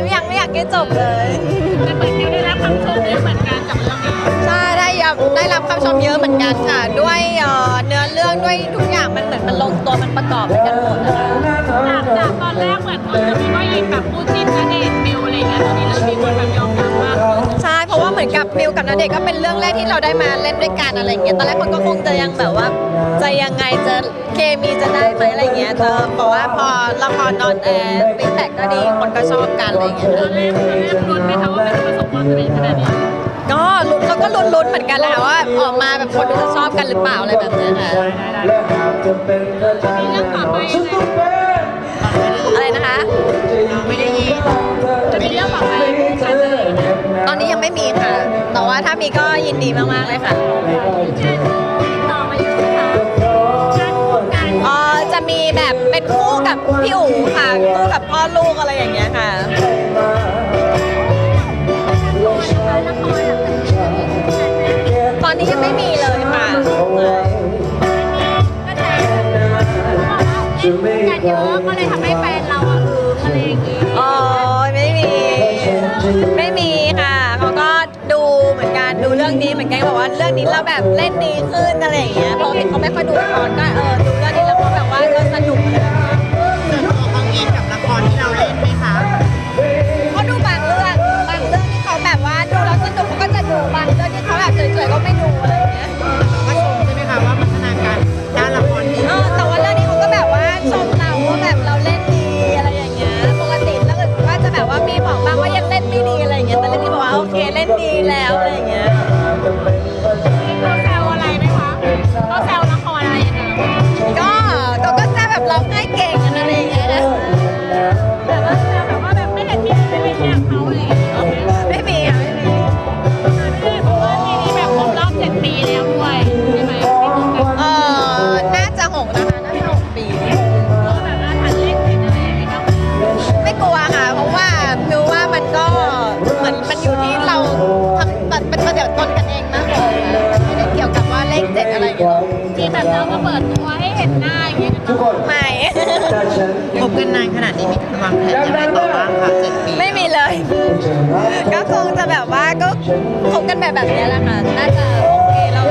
ไม่อยากไม่อยากแกจบเลยเปิดคิวได้รับคำชมเยอะเหมือนกันจากเรื่องนี้ใช่ได้ยับได้รับคำชมเยอะเหมือนกันค่ะ ด้วยเนื้อเรื่องด้วยทุกอย่างมันเหมือนมันลงตัวมันประกอบกันหมดนะคจากตอนแรกเหมือนจะมีว่ายังแบบพูดจิ้น มิวกับณเดชก็เป็นเรื่องแรกที่เราได้มาเล่นด้วยกันอะไรอย่างเงี้ยตอนแรกคนก็คงจะยังแบบว่าจะยังไงจะเคมีจะได้ไหมอะไรอย่างเงี้ยแต่บอกว่าพอละครนอนแอร์ฟีดแบ็กก็ดีคนก็ชอบกันอะไรอย่างเงี้ยตอนแรกตอนแรกลุ้นไหมคะว่ามันจะประสบความสำเร็จขนาดนี้ก็ลุ้นเราก็ลุ้นๆเหมือนกันแหละว่าออกมาแบบคนดูจะชอบกันหรือเปล่าอะไรแบบเนี้ยค่ะมีเรื่องต่อไปอะไรนะคะ คู่กับพ่อลูกอะไรอย่างเงี้ยค่ะละครหลังจากนี้ตอนนี้ยังไม่มีเลยค่ะก็แชร์กันเยอะก็เลยทำให้แฟนเราอะหึงอะไรอย่างงี้อ๋อไม่มี ไม่มีค่ะเขาก็ดูเหมือนกันดูเรื่องนี้เหมือนกันบอกว่าเรื่องนี้เราแบบเล่นดีขึ้นอะไรอย่างเงี้ยเพราะเห็นเขาไม่ค่อยดูละครก็เออดูเรื่องนี้แล้วก็แบบว่าก็สนุก เป็นประเดี๋ยวตนกันเองมากกว่าไม่ได้เกี่ยวกับว่าเลขเจ็ดอะไรอย่างเงี้ยที่แบบเรามาเปิดตัวให้เห็นหน้าอย่างเงี้ยไม่คบกันนานขนาดนี้มีวางแผนยังไงต่อบ้างคะเจ็ดปีไม่มีเลย ก็คงจะแบบว่าก็คบกันแบบแบบนี้แหละค่ะน่าจะโอเคแล้ว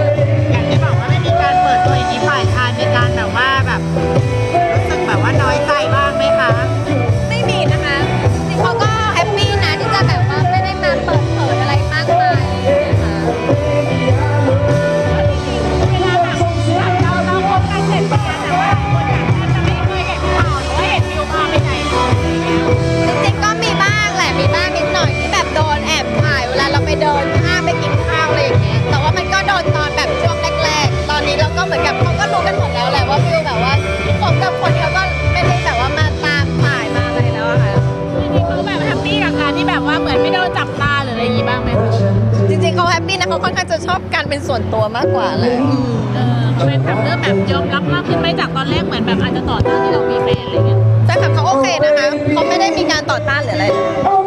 อย่างที่บอกว่าไม่มีการเปิดตัวอีกทีฝ่ายชายมีการแบบว่าแบบ เขาแฮปปี้นะเขาค่อนข้างจะชอบการเป็นส่วนตัวมากกว่าแหละเออเขาเป็นแบบเริ่มแบบยอมรับมากขึ้นไหมจากตอนแรกเหมือนแบบอาจจะต่อต้านที่เรามีแฟนอะไรเงี้ยใช่ค่ะเขาโอเคนะคะเขาไม่ได้มีการต่อต้านหรืออะไรเลย